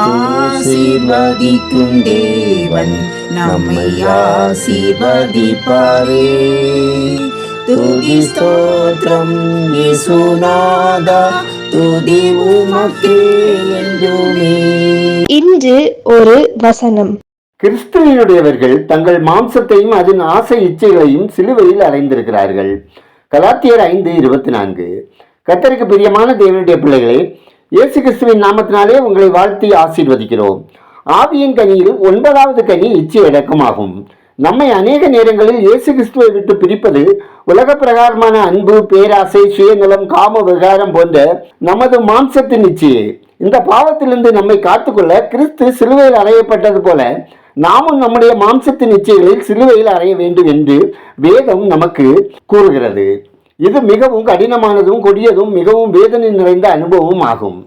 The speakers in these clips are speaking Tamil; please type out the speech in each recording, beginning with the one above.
ஆசீர்வதிக்கும் தேவன் நம்மை ஆசீர்வதிப்பாரே. துதி ஸ்தோத்திரம் இயேசுநாதா துதி உமக்கே என்றுமே. இன்று ஒரு வசனம். கிறிஸ்துவனுடையவர்கள் தங்கள் மாம்சத்தையும் அதன் ஆசை இச்சைகளையும் சிலுவையில் அறைந்திருக்கிறார்கள். கலாத்தியர் ஐந்து இருபத்தி நான்கு. கத்தருக்கு பிரியமான தேவனுடைய பிள்ளைகளே இயேசு கிறிஸ்துவின் நாமத்தினாலே உங்களை வாழ்த்தி ஆசீர்வதிக்கிறோம். ஆவியின் கனியில் ஒன்பதாவது கனி இச்சை அடக்கமாகும். நம்மை அநேக நேரங்களில் இயேசு கிறிஸ்துவை விட்டு பிரிப்பது உலக பிரகாரமான அன்பு பேராசை சுயநலம் காம விகாரம் போன்ற நமது மாம்சத்தின் இச்சையே. இந்த பாவத்திலிருந்து நம்மை காத்துக்கொள்ள கிறிஸ்து சிலுவையில் அறையப்பட்டது போல நாமும் நம்முடைய மாம்சத்தின் இச்சைகளில் சிலுவையில் அறைய வேண்டும் என்று வேதம் நமக்கு கூறுகிறது. இது மிகவும் கடினமானதும் கொடியதும் மிகவும் வேதனை நிறைந்த அனுபவமும் ஆகும்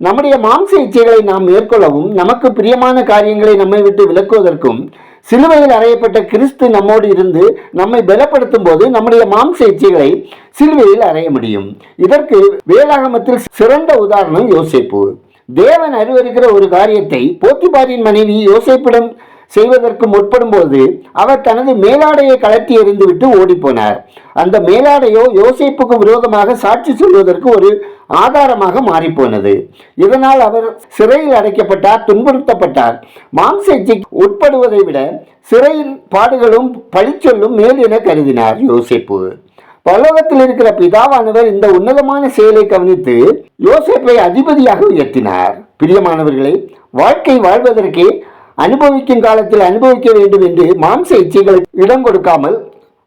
நம்முடைய மாம்ச இச்சைகளை நாம் மேற்கொள்ளவும் நமக்கு பிரியமான காரியங்களை நம்மை விட்டு விலக்குவதற்கும் சிலுவையில் அறையப்பட்ட கிறிஸ்து நம்மோடு இருந்து நம்மை பலப்படுத்தும் போது நம்முடைய மாம்ச இச்சைகளை சிலுவையில் அறைய முடியும். இதற்கு வேதாகமத்தில் சிறந்த உதாரணம் யோசிப்பு. தேவன் அறிவறுக்கிற ஒரு காரியத்தை போத்திபாரின் மனைவி யோசிப்பிடம் செய்வதற்கு முற்படும் போது அவர் தனது மேலாடையை கலட்டி எறிந்துவிட்டு ஓடிப்போனார். அந்த மேலாடையோ யோசேப்புக்கு விரோதமாக சாட்சி சொல்வதற்கு ஒரு ஆதாரமாக மாறிப்போனது. இதனால் அவர் சிறையில் அடைக்கப்பட்டார் துன்புறுத்தப்பட்டார். மாம்சேஜி உட்படுவதை விட சிறையின் பாடுகளும் பழிச்சொல்லும் மேல் என கருதினார் யோசேப்பு. பல்லோகத்தில் இருக்கிற பிதாவானவர் இந்த உன்னதமான செயலை கவனித்து யோசேப்பை அதிபதியாக உயர்த்தினார். பிரியமானவர்களை வாழ்க்கை வாழ்வதற்கே அனுபவிக்கும் காலத்தில் அனுபவிக்க வேண்டும் என்று மாம்ச இச்சைகள் இடம் கொடுக்காமல்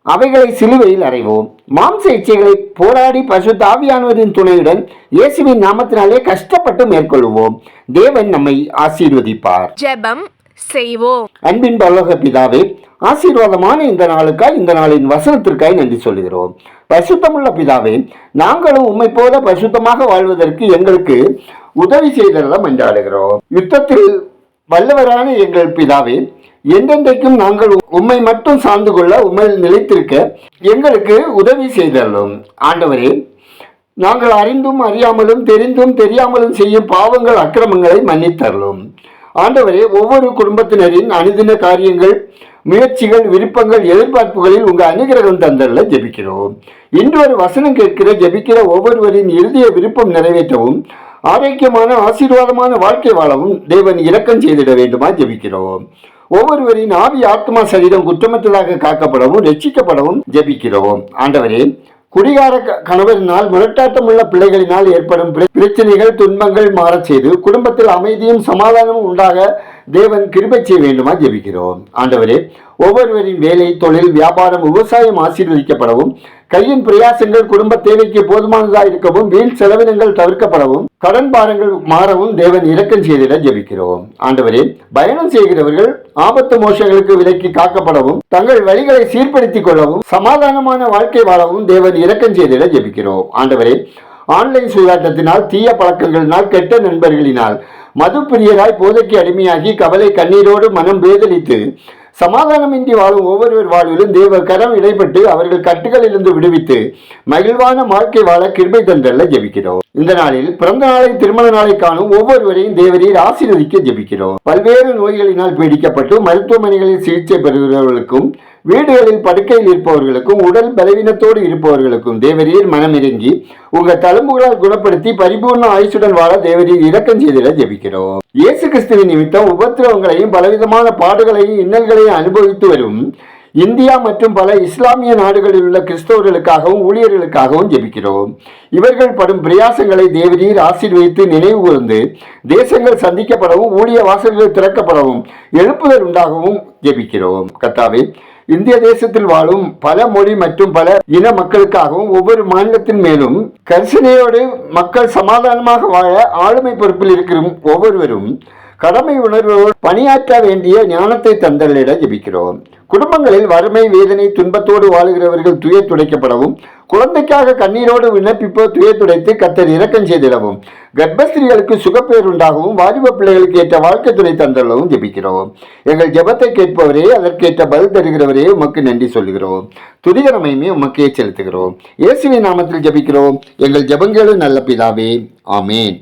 அவைகளை சிலுவையில் அறைவோம். மாம்ச இச்சைகளை போராடி பசு தாவியானவரின் துணையுடன் இயேசுவின் நாமத்தினாலே கஷ்டப்பட்டு மேற்கொள்வோம். தேவன் நம்மை ஆசீர்வதிப்பார். ஜெபம் செய்வோம். அன்பின் பரலோக பிதாவே ஆசீர்வாதமான இந்த நாளுக்காய் இந்த நாளின் வசனத்திற்காய் நன்றி சொல்கிறோம் பரிசுத்தமுள்ள பிதாவே நாங்களும் உம்மை போல பரிசுத்தமாக வாழ்வதற்கு எங்களுக்கு உதவி செய்தல்ல மன்றாடுகிறோம் யுத்தத்தில் வல்லவரான எங்கள் பிதாவே என்றென்றைக்கும் நாங்கள் உம்மை மட்டும் சார்ந்து கொள்ள உம்மையில் நிலைத்திருக்க எங்களுக்கு உதவி செய்தல்லும் ஆண்டவரே நாங்கள் அறிந்தும் அறியாமலும் தெரிந்தும் தெரியாமலும் செய்யும் பாவங்கள் அக்கிரமங்களை மன்னித்தரலும் ஆண்டவரே ஒவ்வொரு குடும்பத்தினரின் அனுதின காரியங்கள் முயற்சிகள் விருப்பங்கள் எதிர்பார்ப்புகளில் உங்க அனுகிரகம் தந்தல்ல ஜெபிக்கிறோம். இன்று ஒரு வசனம் கேட்கிற ஜெபிக்கிற ஒவ்வொருவரின் இறுதிய விருப்பம் நிறைவேற்றவும் ஆரோக்கியமான ஆசீர்வாதமான வாழ்க்கை வாழவும் தேவன் இரக்கம் செய்திட வேண்டுமா ஜெபிக்கிறோம். ஒவ்வொருவரின் ஆவி ஆத்மா சரீரம் குற்றமற்றதாக காக்கப்படவும் ரட்சிக்கப்படவும் ஜெபிக்கிறோம். ஆண்டவரே குடிகார கணவரினால் முரட்டாட்டம் உள்ள பிள்ளைகளினால் ஏற்படும் பிரச்சனைகள் துன்பங்கள் மாறச் செய்து குடும்பத்தில் அமைதியும் சமாதானமும் உண்டாக தேவன் கிருபை செய்ய வேண்டுமா ஜெபிக்கிறோம். ஆண்டவரே ஒவ்வொருவரின் வேலை தொழில் வியாபாரம் விவசாயம் ஆசீர்வதிக்கப்படவும் கையின் பிரயாசங்கள் குடும்ப தேவைக்கு போதுமானதாக இருக்கவும் வீண் செலவினங்கள் தவிர்க்கப்படவும் கடன் பாரங்கள் மாறவும் தேவன் இரக்கம் செய்திட ஜெபிக்கிறோம். ஆண்டவரே பயணம் செய்கிறவர்கள் ஆபத்து மோசங்களுக்கு விலக்கி காக்கப்படவும் தங்கள் வழிகளை சீர்படுத்திக் கொள்ளவும் சமாதானமான வாழ்க்கை வாழவும் தேவன் இரக்கம் செய்திட ஜெபிக்கிறோம். ஆண்டவரே ஆன்லைன் சூதாட்டத்தினால் தீய பழக்கங்களினால் கெட்ட நண்பர்களினால் மது பிரியராய் போதைக்கு அடிமையாகி கவலை கண்ணீரோடு மனம் வேதலித்து சமாதானமின்றி வாழும் ஒவ்வொருவர் வாழ்விலும் தேவ கரம் இடைப்பட்டு அவர்கள் கட்டுகளிலிருந்து விடுவித்து மகிழ்வான வாழ்க்கை வாழ கிருபை தந்தல்ல ஜெபிக்கிறோம். இந்த நாளில் பிறந்த நாளை திருமண நாளை காணும் ஒவ்வொருவரையும் தேவரீர் ஆசீர்வதிக்க ஜெபிக்கிறோம். பல்வேறு நோய்களினால் பீடிக்கப்பட்டு மருத்துவமனைகளில் சிகிச்சை பெறுகிறவர்களுக்கும் வீடுகளில் படுக்கையில் இருப்பவர்களுக்கும் உடல் பலவீனத்தோடு இருப்பவர்களுக்கும் தேவரீர் மனமிறங்கி உங்கள் தழும்புகளால் குணப்படுத்தி பரிபூர்ண ஆயுசுடன் வாழ தேவரீர் இரக்கம் செய்திட ஜெபிக்கிறோம். இயேசு கிறிஸ்துவின் நிமித்தம் உபத்திரவங்களையும் பலவிதமான பாடுகளையும் இன்னல்களையும் அனுபவித்து வரும் இந்தியா மற்றும் பல இஸ்லாமிய நாடுகளில் உள்ள கிறிஸ்தவர்களுக்காகவும் ஊழியர்களுக்காகவும் ஜெபிக்கிறோம். இவர்கள் படும் பிரயாசங்களை தேவரீர் ஆசீர்வதித்து நினைவு கூர்ந்து தேசங்கள் சந்திக்கப்படவும் ஊழிய வாசல்கள் திறக்கப்படவும் எழுப்புதல் உண்டாகவும் ஜெபிக்கிறோம். கத்தாவே இந்திய தேசத்தில் வாழும் பல மொழி மற்றும் பல இன மக்களுக்காகவும் ஒவ்வொரு மாநிலத்தின் மேலும் கரிசனையோடு மக்கள் சமாதானமாக வாழ ஆளுமை பொறுப்பில் இருக்கிற ஒவ்வொருவரும் கடமை உணர்வோடு பணியாற்ற வேண்டிய ஞானத்தை தந்தலிட ஜபிக்கிறோம். குடும்பங்களில் வறுமை வேதனை துன்பத்தோடு வாழுகிறவர்கள் துயர் துடைக்கப்படவும் குழந்தைக்காக கண்ணீரோடு விண்ணப்பிப்போ துயர் துடைத்து கத்தர் இறக்கம் செய்திடவும் கர்ப்பஸ்திரிகளுக்கு சுகப்பேர் உண்டாகவும் வாலிப பிள்ளைகளுக்கு ஏற்ற வாழ்க்கை துணை தந்தளவும் ஜெபிக்கிறோம். எங்கள் ஜெபத்தை கேட்பவரே அதற்கேற்ற பதில் தருகிறவரே உமக்கு நன்றி சொல்கிறோம் துதிகரமையுமே உமக்கே செலுத்துகிறோம். இயேசுவின் நாமத்தில் ஜெபிக்கிறோம். எங்கள் ஜெபங்களும் நல்ல பிதாவே. ஆமேன்.